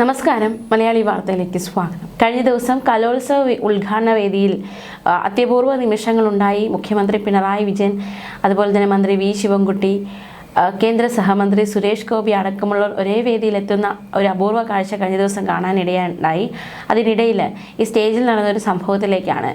നമസ്കാരം. മലയാളി വാർത്തയിലേക്ക് സ്വാഗതം. കഴിഞ്ഞ ദിവസം കലോത്സവ ഉദ്ഘാടന വേദിയിൽ അത്യപൂർവ നിമിഷങ്ങളുണ്ടായി. മുഖ്യമന്ത്രി പിണറായി വിജയൻ അതുപോലെ തന്നെ മന്ത്രി വി ശിവൻകുട്ടി കേന്ദ്ര സഹമന്ത്രി സുരേഷ് ഗോപി അടക്കമുള്ളവർ ഒരേ വേദിയിലെത്തുന്ന ഒരു അപൂർവ കാഴ്ച കഴിഞ്ഞ ദിവസം കാണാനിടയുണ്ടായി. അതിനിടയിൽ ഈ സ്റ്റേജിൽ നടന്ന ഒരു സംഭവത്തിലേക്കാണ്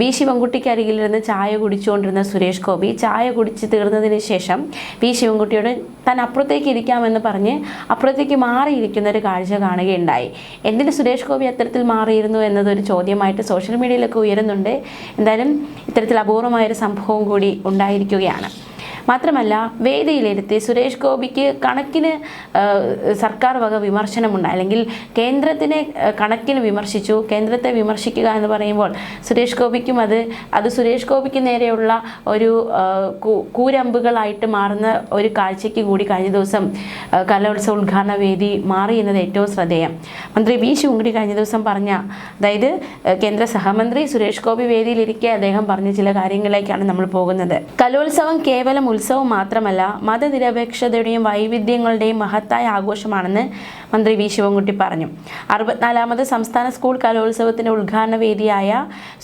വി ശിവൻകുട്ടിക്ക് അരികിലിരുന്ന് ചായ കുടിച്ചുകൊണ്ടിരുന്ന സുരേഷ് ഗോപി ചായ കുടിച്ച് തീർന്നതിന് ശേഷം വി ശിവൻകുട്ടിയോട് താൻ അപ്പുറത്തേക്ക് ഇരിക്കാമെന്ന് പറഞ്ഞ് അപ്പുറത്തേക്ക് മാറിയിരിക്കുന്ന ഒരു കാഴ്ച കാണുകയുണ്ടായി. എന്തിന് സുരേഷ് ഗോപി അത്തരത്തിൽ മാറിയിരുന്നു എന്നതൊരു ചോദ്യമായിട്ട് സോഷ്യൽ മീഡിയയിലൊക്കെ ഉയരുന്നുണ്ട്. എന്തായാലും ഇത്തരത്തിൽ അപൂർവമായൊരു സംഭവം കൂടി ഉണ്ടായിരിക്കുകയാണ്. മാത്രമല്ല വേദിയിലിരുത്തി സുരേഷ് ഗോപിക്ക് കണക്കിന് സർക്കാർ വക വിമർശനമുണ്ട്. അല്ലെങ്കിൽ കേന്ദ്രത്തിനെ കണക്കിന് വിമർശിച്ചു. കേന്ദ്രത്തെ വിമർശിക്കുക എന്ന് പറയുമ്പോൾ സുരേഷ് ഗോപിക്കും അത് അത് സുരേഷ് ഗോപിക്ക് നേരെയുള്ള ഒരു കൂരമ്പുകളായിട്ട് മാറുന്ന ഒരു കാഴ്ചയ്ക്ക് കൂടി കഴിഞ്ഞ ദിവസം കലോത്സവ ഉദ്ഘാടന വേദി മാറി എന്നത് ഏറ്റവും ശ്രദ്ധേയം. മന്ത്രി വി. ശിവങ്കുടി കഴിഞ്ഞ ദിവസം പറഞ്ഞ അതായത് കേന്ദ്ര സഹമന്ത്രി സുരേഷ് ഗോപി വേദിയിലിരിക്കെ അദ്ദേഹം പറഞ്ഞ ചില കാര്യങ്ങളിലേക്കാണ് നമ്മൾ പോകുന്നത്. കലോത്സവം കേവലം ഉത്സവം മാത്രമല്ല മതനിരപേക്ഷതയുടെയും വൈവിധ്യങ്ങളുടെയും മഹത്തായ ആഘോഷമാണെന്ന് മന്ത്രി വി. ശിവൻകുട്ടി പറഞ്ഞു. അറുപത്തിനാലാമത് സംസ്ഥാന സ്കൂൾ കലോത്സവത്തിന്റെ ഉദ്ഘാടന വേദിയായ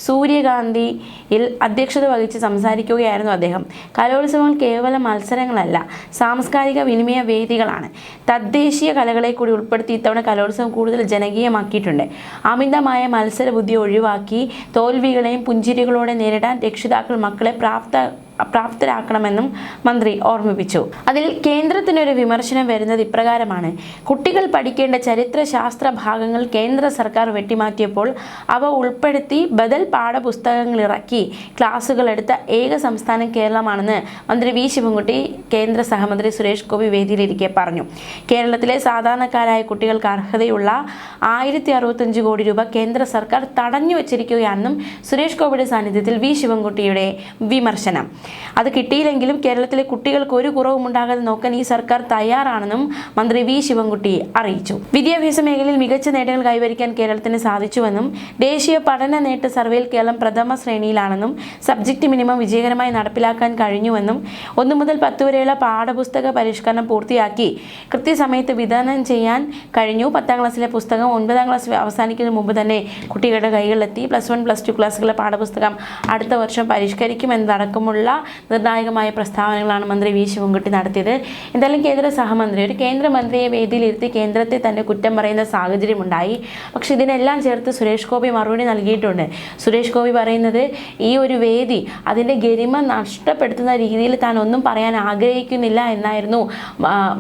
സൂര്യകാന്തിയിൽ അധ്യക്ഷത വഹിച്ച് സംസാരിക്കുകയായിരുന്നു അദ്ദേഹം. കലോത്സവങ്ങൾ കേവല മത്സരങ്ങളല്ല സാംസ്കാരിക വിനിമയ വേദികളാണ്. തദ്ദേശീയ കലകളെ കൂടി ഉൾപ്പെടുത്തി ഇത്തവണ കലോത്സവം കൂടുതൽ ജനകീയമാക്കിയിട്ടുണ്ട്. അമിതമായ മത്സര ബുദ്ധി ഒഴിവാക്കി തോൽവികളെയും പുഞ്ചിരികളോടെ നേരിടാൻ രക്ഷിതാക്കൾ മക്കളെ പ്രാപ്ത പ്രാപ്തരാക്കണമെന്നും മന്ത്രി ഓർമ്മിപ്പിച്ചു. അതിൽ കേന്ദ്രത്തിനൊരു വിമർശനം വരുന്നത് ഇപ്രകാരമാണ്. കുട്ടികൾ പഠിക്കേണ്ട ചരിത്രശാസ്ത്ര ഭാഗങ്ങൾ കേന്ദ്ര സർക്കാർ വെട്ടിമാറ്റിയപ്പോൾ അവ ഉൾപ്പെടുത്തി ബദൽ പാഠപുസ്തകങ്ങൾ ഇറക്കി ക്ലാസുകൾ എടുത്ത ഏക സംസ്ഥാനം കേരളമാണെന്ന് മന്ത്രി വി. ശിവൻകുട്ടി കേന്ദ്ര സഹമന്ത്രി സുരേഷ് ഗോപി വേദിയിലിരിക്കെ പറഞ്ഞു. കേരളത്തിലെ സാധാരണക്കാരായ കുട്ടികൾക്ക് അർഹതയുള്ള ആയിരത്തി അറുപത്തഞ്ച് കോടി രൂപ കേന്ദ്ര സർക്കാർ തടഞ്ഞു വച്ചിരിക്കുകയാണെന്നും സുരേഷ് ഗോപിയുടെ സാന്നിധ്യത്തിൽ വി. ശിവൻകുട്ടിയുടെ വിമർശനം. അത് കിട്ടിയില്ലെങ്കിലും കേരളത്തിലെ കുട്ടികൾക്ക് ഒരു കുറവും ഉണ്ടാകാതെ നോക്കാൻ ഈ സർക്കാർ തയ്യാറാണെന്നും മന്ത്രി വി ശിവൻകുട്ടി അറിയിച്ചു. വിദ്യാഭ്യാസ മേഖലയിൽ മികച്ച നേട്ടങ്ങൾ കൈവരിക്കാൻ കേരളത്തിന് സാധിച്ചുവെന്നും ദേശീയ പഠന നേട്ട സർവേയിൽ കേരളം പ്രഥമ ശ്രേണിയിലാണെന്നും സബ്ജക്റ്റ് മിനിമം വിജയകരമായി നടപ്പിലാക്കാൻ കഴിഞ്ഞുവെന്നും ഒന്നു മുതൽ പത്ത് വരെയുള്ള പാഠപുസ്തക പരിഷ്കരണം പൂർത്തിയാക്കി കൃത്യസമയത്ത് വിതരണം ചെയ്യാൻ കഴിഞ്ഞു. പത്താം ക്ലാസ്സിലെ പുസ്തകം ഒൻപതാം ക്ലാസ് അവസാനിക്കുന്നതിന് മുമ്പ് തന്നെ കുട്ടികളുടെ കൈകളിലെത്തി. പ്ലസ് വൺ പ്ലസ് ടു ക്ലാസ്സുകളിലെ പാഠപുസ്തകം അടുത്ത വർഷം പരിഷ്കരിക്കുമെന്നതടക്കമുള്ള നിർണായകമായ പ്രസ്താവനകളാണ് മന്ത്രി വി ശിവൻകുട്ടി നടത്തിയത്. എന്തായാലും കേന്ദ്ര സഹമന്ത്രി ഒരു കേന്ദ്രമന്ത്രിയെ വേദിയിലിരുത്തി കേന്ദ്രത്തെ തന്നെ കുറ്റം പറയുന്ന സാഹചര്യമുണ്ടായി പക്ഷെ ഇതിനെല്ലാം ചേർത്ത് സുരേഷ് ഗോപി മറുപടി നൽകിയിട്ടുണ്ട്. സുരേഷ് ഗോപി പറയുന്നത് ഈ ഒരു വേദി അതിന്റെ ഗരിമ നഷ്ടപ്പെടുത്തുന്ന രീതിയിൽ താൻ ഒന്നും പറയാൻ ആഗ്രഹിക്കുന്നില്ല എന്നായിരുന്നു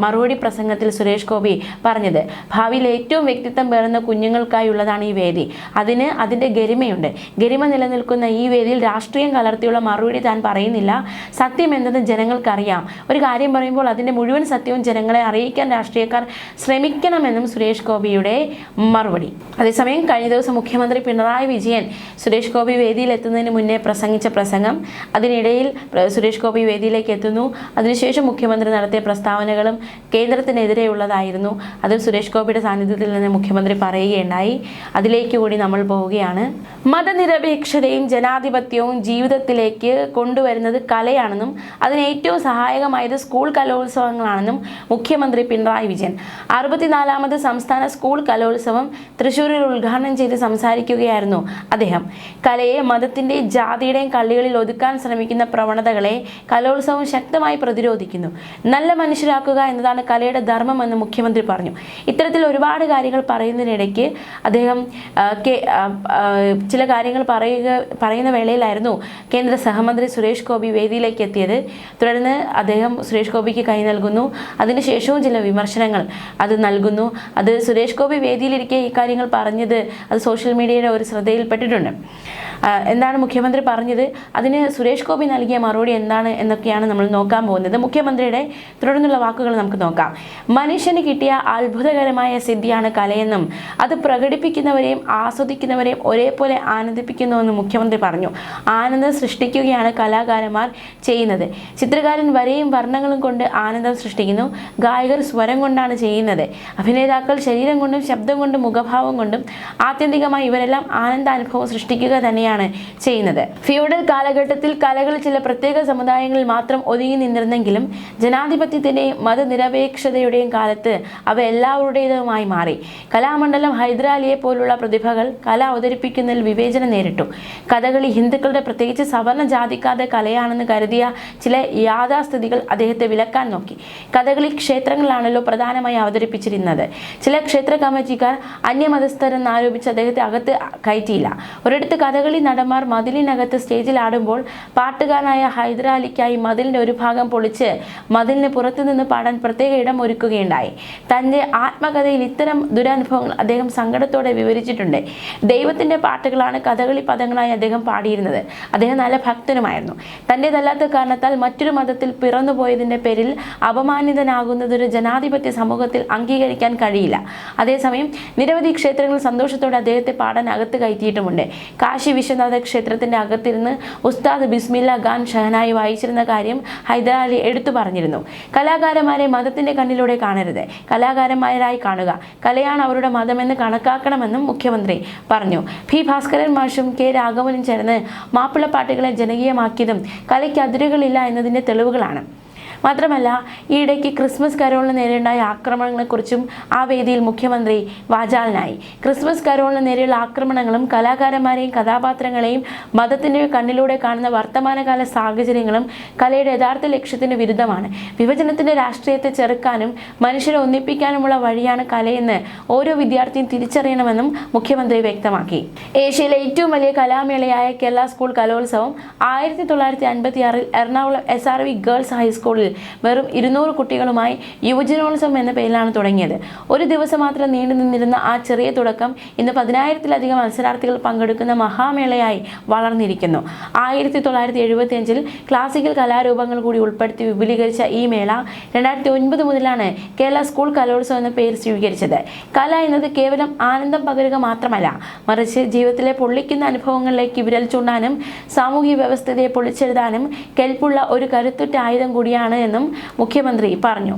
മറുപടി പ്രസംഗത്തിൽ സുരേഷ് ഗോപി പറഞ്ഞത്. ഭാവിയിൽ ഏറ്റവും വ്യക്തിത്വം പേറുന്ന കുഞ്ഞുങ്ങൾക്കായുള്ളതാണ് ഈ വേദി. അതിന് അതിന്റെ ഗരിമയുണ്ട്. ഗരിമ നിലനിൽക്കുന്ന ഈ വേദിയിൽ രാഷ്ട്രീയം കലർത്തിയുള്ള മറുപടി താൻ പറയുന്നില്ല. സത്യം എന്തെന്ന് ജനങ്ങൾക്കറിയാം. ഒരു കാര്യം പറയുമ്പോൾ അതിന്റെ മുഴുവൻ സത്യവും ജനങ്ങളെ അറിയിക്കാൻ രാഷ്ട്രീയക്കാർ ശ്രമിക്കണമെന്നും സുരേഷ് ഗോപിയുടെ മറുപടി. അതേസമയം കഴിഞ്ഞ ദിവസം മുഖ്യമന്ത്രി പിണറായി വിജയൻ സുരേഷ് ഗോപി വേദിയിൽ എത്തുന്നതിന് മുന്നേ പ്രസംഗിച്ച പ്രസംഗം അതിനിടയിൽ സുരേഷ് ഗോപി വേദിയിലേക്ക് എത്തുന്നു. അതിനുശേഷം മുഖ്യമന്ത്രി നടത്തിയ പ്രസ്താവനകളും കേന്ദ്രത്തിനെതിരെയുള്ളതായിരുന്നു. അതും സുരേഷ് ഗോപിയുടെ സാന്നിധ്യത്തിൽ നിന്ന് മുഖ്യമന്ത്രി പറയുകയുണ്ടായി. അതിലേക്ക് കൂടി നമ്മൾ പോവുകയാണ്. മതനിരപേക്ഷതയും ജനാധിപത്യവും ജീവിതത്തിലേക്ക് കൊണ്ടുവരുന്നത് കലയാണെന്നും അതിന് ഏറ്റവും സഹായകമായത് സ്കൂൾ കലോത്സവങ്ങളാണെന്നും മുഖ്യമന്ത്രി പിണറായി വിജയൻ. അറുപത്തിനാലാമത് സംസ്ഥാന സ്കൂൾ കലോത്സവം തൃശ്ശൂരിൽ ഉദ്ഘാടനം ചെയ്ത് സംസാരിക്കുകയായിരുന്നു അദ്ദേഹം. കലയെ മതത്തിന്റെയും ജാതിയുടെയും കള്ളികളിൽ ഒതുക്കാൻ ശ്രമിക്കുന്ന പ്രവണതകളെ കലോത്സവം ശക്തമായി പ്രതിരോധിക്കുന്നു. നല്ല മനുഷ്യരാക്കുക എന്നതാണ് കലയുടെ ധർമ്മമെന്ന് മുഖ്യമന്ത്രി പറഞ്ഞു. ഇത്തരത്തിൽ ഒരുപാട് കാര്യങ്ങൾ പറയുന്നതിനിടയ്ക്ക് അദ്ദേഹം ചില കാര്യങ്ങൾ പറയുക പറയുന്ന വേളയിലായിരുന്നു കേന്ദ്ര സഹമന്ത്രി സുരേഷ് ഗോപി വേദിയിലേക്ക് എത്തിയത്. തുടർന്ന് അദ്ദേഹം സുരേഷ് ഗോപിക്ക് കൈ നൽകുന്നു. അതിനുശേഷവും ചില വിമർശനങ്ങൾ അത് നൽകുന്നു. അത് സുരേഷ് ഗോപി വേദിയിലിരിക്കെ ഈ കാര്യങ്ങൾ പറഞ്ഞത് അത് സോഷ്യൽ മീഡിയയുടെ ഒരു ശ്രദ്ധയിൽപ്പെട്ടിട്ടുണ്ട്. എന്താണ് മുഖ്യമന്ത്രി പറഞ്ഞത്? അതിന് സുരേഷ് ഗോപി നൽകിയ മറുപടി എന്താണ് എന്നൊക്കെയാണ് നമ്മൾ നോക്കാൻ പോകുന്നത്. മുഖ്യമന്ത്രിയുടെ തുടർന്നുള്ള വാക്കുകൾ നമുക്ക് നോക്കാം. മനുഷ്യന് കിട്ടിയ അത്ഭുതകരമായ സിദ്ധിയാണ് കലയെന്നും അത് പ്രകടിപ്പിക്കുന്നവരെയും ആസ്വദിക്കുന്നവരെയും ഒരേപോലെ ആനന്ദിപ്പിക്കുന്നുവെന്ന് മുഖ്യമന്ത്രി പറഞ്ഞു. ആനന്ദം സൃഷ്ടിക്കുകയാണ് കലാകാരന്മാർ ചെയ്യുന്നത്. ചിത്രകാരൻ വരെയും വർണങ്ങളും കൊണ്ട് ആനന്ദം സൃഷ്ടിക്കുന്നു. ഗായകർ സ്വരം കൊണ്ടാണ് ചെയ്യുന്നത്. അഭിനേതാക്കൾ ശരീരം കൊണ്ടും ശബ്ദം കൊണ്ടും മുഖഭാവം കൊണ്ടും ആത്യന്തികമായി ഇവരെല്ലാം ആനന്ദാനുഭവം സൃഷ്ടിക്കുക തന്നെയാണ് ചെയ്യുന്നത്. ഫ്യൂഡൽ കാലഘട്ടത്തിൽ കലകൾ ചില പ്രത്യേക സമുദായങ്ങളിൽ മാത്രം ഒതുങ്ങി നിന്നിരുന്നെങ്കിലും ജനാധിപത്യത്തിന്റെയും മതനിരപേക്ഷതയുടെയും കാലത്ത് അവ എല്ലാവരുടേതുമായി മാറി. കലാമണ്ഡലം ഹൈദരാലിയെ പോലുള്ള പ്രതിഭകൾ കല അവതരിപ്പിക്കുന്നതിൽ വിവേചനം നേരിട്ടു. കഥകളി ഹിന്ദുക്കളുടെ പ്രത്യേകിച്ച് സവർണ ജാതിക്കാരുടെ കലയാണെന്ന് കരുതിയ ചില യാഥാസ്ഥിതികൾ അദ്ദേഹത്തെ വിലക്കാൻ നോക്കി. കഥകളി ക്ഷേത്രങ്ങളാണല്ലോ പ്രധാനമായി അവതരിപ്പിച്ചിരുന്നത്. ചില ക്ഷേത്ര കമ്മിറ്റിക്കാർ അന്യമതസ്ഥരെന്ന് ആരോപിച്ച് അദ്ദേഹത്തെ അകത്ത് കയറ്റിയില്ല. ഒരിടത്ത് കഥകളി നടന്മാർ മതിലിനകത്ത് സ്റ്റേജിൽ ആടുമ്പോൾ പാട്ടുകാരനായ ഹൈദരാലിക്കായി മതിലിന്റെ ഒരു ഭാഗം പൊളിച്ച് മതിലിന് പുറത്തുനിന്ന് പാടാൻ പ്രത്യേക ഇടം ഒരുക്കുകയുണ്ടായി. തന്റെ ആത്മകഥയിൽ ഇത്തരം ദുരനുഭവങ്ങൾ അദ്ദേഹം സങ്കടത്തോടെ വിവരിച്ചിട്ടുണ്ട്. ദൈവത്തിന്റെ പാട്ടുകളാണ് കഥകളി പദങ്ങളായി അദ്ദേഹം പാടിയിരുന്നത്. അദ്ദേഹം നല്ല ഭക്തനുമായിരുന്നു. തന്റേതല്ലാത്ത കാരണത്താൽ മറ്റൊരു മതത്തിൽ പിറന്നുപോയതിന്റെ പേരിൽ അപമാനിതനാകുന്നത് ഒരു ജനാധിപത്യ സമൂഹത്തിൽ അംഗീകരിക്കാൻ കഴിയില്ല. അതേസമയം നിരവധി ക്ഷേത്രങ്ങൾ സന്തോഷത്തോടെ അദ്ദേഹത്തെ പാടാൻ അകത്ത് കയറ്റിയിട്ടുമുണ്ട്. കാശി വിശ്വനാഥ ക്ഷേത്രത്തിന്റെ അകത്തിരുന്ന് ഉസ്താദ് ബിസ്മില്ല ഖാൻ ഷഹനായി വായിച്ചിരുന്ന കാര്യം ഹൈദരാലി എടുത്തു പറഞ്ഞിരുന്നു. കലാകാരന്മാരെ മതത്തിന്റെ കണ്ണിലൂടെ കാണരുത്. കലാകാരന്മാരായി കാണുക. കലയാണ് അവരുടെ മതമെന്ന് കണക്കാക്കണമെന്നും മുഖ്യമന്ത്രി പറഞ്ഞു. പി ഭാസ്കരൻ മാഷും കെ രാഘവനും ചേർന്ന് മാപ്പിളപ്പാട്ടുകളെ ജനകീയമാക്കിയതും കലയ്ക്ക് അതിരുകളില്ല എന്നതിന്റെ തെളിവുകളാണ്. മാത്രമല്ല ഈയിടയ്ക്ക് ക്രിസ്മസ് കരോളിന് നേരെയുണ്ടായ ആക്രമണങ്ങളെക്കുറിച്ചും ആ വേദിയിൽ മുഖ്യമന്ത്രി വാചാലനായി. ക്രിസ്മസ് കരോളിന് നേരെയുള്ള ആക്രമണങ്ങളും കലാകാരന്മാരെയും കഥാപാത്രങ്ങളെയും മതത്തിന്റെ കണ്ണിലൂടെ കാണുന്ന വർത്തമാനകാല സാഹചര്യങ്ങളും കലയുടെ യഥാർത്ഥ ലക്ഷ്യത്തിന് വിരുദ്ധമാണ്. വിഭജനത്തിന്റെ രാഷ്ട്രീയത്തെ ചെറുക്കാനും മനുഷ്യരെ ഒന്നിപ്പിക്കാനുമുള്ള വഴിയാണ് കലയെന്ന് ഓരോ വിദ്യാർത്ഥിയും തിരിച്ചറിയണമെന്നും മുഖ്യമന്ത്രി വ്യക്തമാക്കി. ഏഷ്യയിലെ ഏറ്റവും വലിയ കലാമേളയായ കേരള സ്കൂൾ കലോത്സവം ആയിരത്തി തൊള്ളായിരത്തി അൻപത്തി ആറിൽ Ernakulam S R V girls ഹൈസ്കൂളിൽ വെറും ഇരുന്നൂറ് കുട്ടികളുമായി യുവജനോത്സവം എന്ന പേരിലാണ് തുടങ്ങിയത്. ഒരു ദിവസം മാത്രം നീണ്ടു നിന്നിരുന്ന ആ ചെറിയ തുടക്കം ഇന്ന് പതിനായിരത്തിലധികം മത്സരാർത്ഥികൾ പങ്കെടുക്കുന്ന മഹാമേളയായി വളർന്നിരിക്കുന്നു. ആയിരത്തി തൊള്ളായിരത്തി എഴുപത്തി അഞ്ചിൽ ക്ലാസിക്കൽ കലാരൂപങ്ങൾ കൂടി ഉൾപ്പെടുത്തി വിപുലീകരിച്ച ഈ മേള രണ്ടായിരത്തി ഒൻപത് മുതലാണ് കേരള സ്കൂൾ കലോത്സവം എന്ന പേര് സ്വീകരിച്ചത്. കല എന്നത് കേവലം ആനന്ദം പകരുക മാത്രമല്ല മറിച്ച് ജീവിതത്തിലെ പൊള്ളിക്കുന്ന അനുഭവങ്ങളിലേക്ക് വിരൽ ചൂണ്ടാനും സാമൂഹിക വ്യവസ്ഥതയെ പൊളിച്ചെഴുതാനും കെൽപ്പുള്ള ഒരു കരുത്തുറ്റ ആയുധം കൂടിയാണ് എന്നും മുഖ്യമന്ത്രി പറഞ്ഞു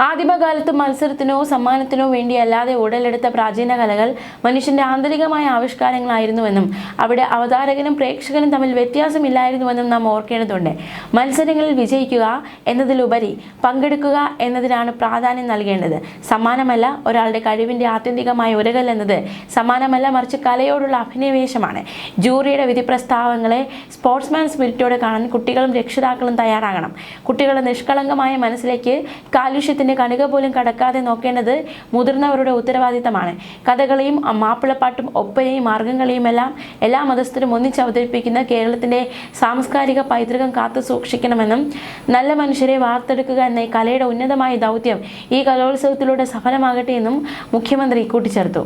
ആദിമകാലത്ത് മത്സരത്തിനോ സമ്മാനത്തിനോ വേണ്ടി അല്ലാതെ ഉടലെടുത്ത പ്രാചീന കലകൾ മനുഷ്യന്റെ ആന്തരികമായ ആവിഷ്കാരങ്ങളായിരുന്നുവെന്നും അവിടെ അവതാരകനും പ്രേക്ഷകനും തമ്മിൽ വ്യത്യാസമില്ലായിരുന്നുവെന്നും നാം ഓർക്കേണ്ടതുണ്ട്. മത്സരങ്ങളിൽ വിജയിക്കുക എന്നതിലുപരി പങ്കെടുക്കുക എന്നതിനാണ് പ്രാധാന്യം നൽകേണ്ടത്. സമ്മാനമല്ല ഒരാളുടെ കഴിവിന്റെ ആത്യന്തികമായ ഉരകൽ എന്നത്. സമ്മാനമല്ല മറിച്ച് കലയോടുള്ള അഭിനിവേശമാണ്. ജൂറിയുടെ വിധി പ്രസ്താവങ്ങളെ സ്പോർട്സ്മാൻ സ്പിരിറ്റോടെ കാണാൻ കുട്ടികളും രക്ഷിതാക്കളും തയ്യാറാകണം. കുട്ടികളുടെ നിഷ്കളങ്കമായ മനസ്സിലേക്ക് കാലുഷ്യത്തിന്റെ കണിക പോലും കടക്കാതെ നോക്കേണ്ടത് മുതിർന്നവരുടെ ഉത്തരവാദിത്തമാണ്. കഥകളെയും മാപ്പിളപ്പാട്ടും ഒപ്പനയും മാർഗംകളിയും എല്ലാം എല്ലാ മതസ്ഥരും ഒന്നിച്ച് അവതരിപ്പിക്കുന്ന കേരളത്തിന്റെ സാംസ്കാരിക പൈതൃകം കാത്തു സൂക്ഷിക്കണമെന്നും നല്ല മനുഷ്യരെ വാർത്തെടുക്കുക എന്ന കലയുടെ ഉന്നതമായ ദൗത്യം ഈ കലോത്സവത്തിലൂടെ സഫലമാകട്ടെ എന്നും മുഖ്യമന്ത്രി കൂട്ടിച്ചേർത്തു.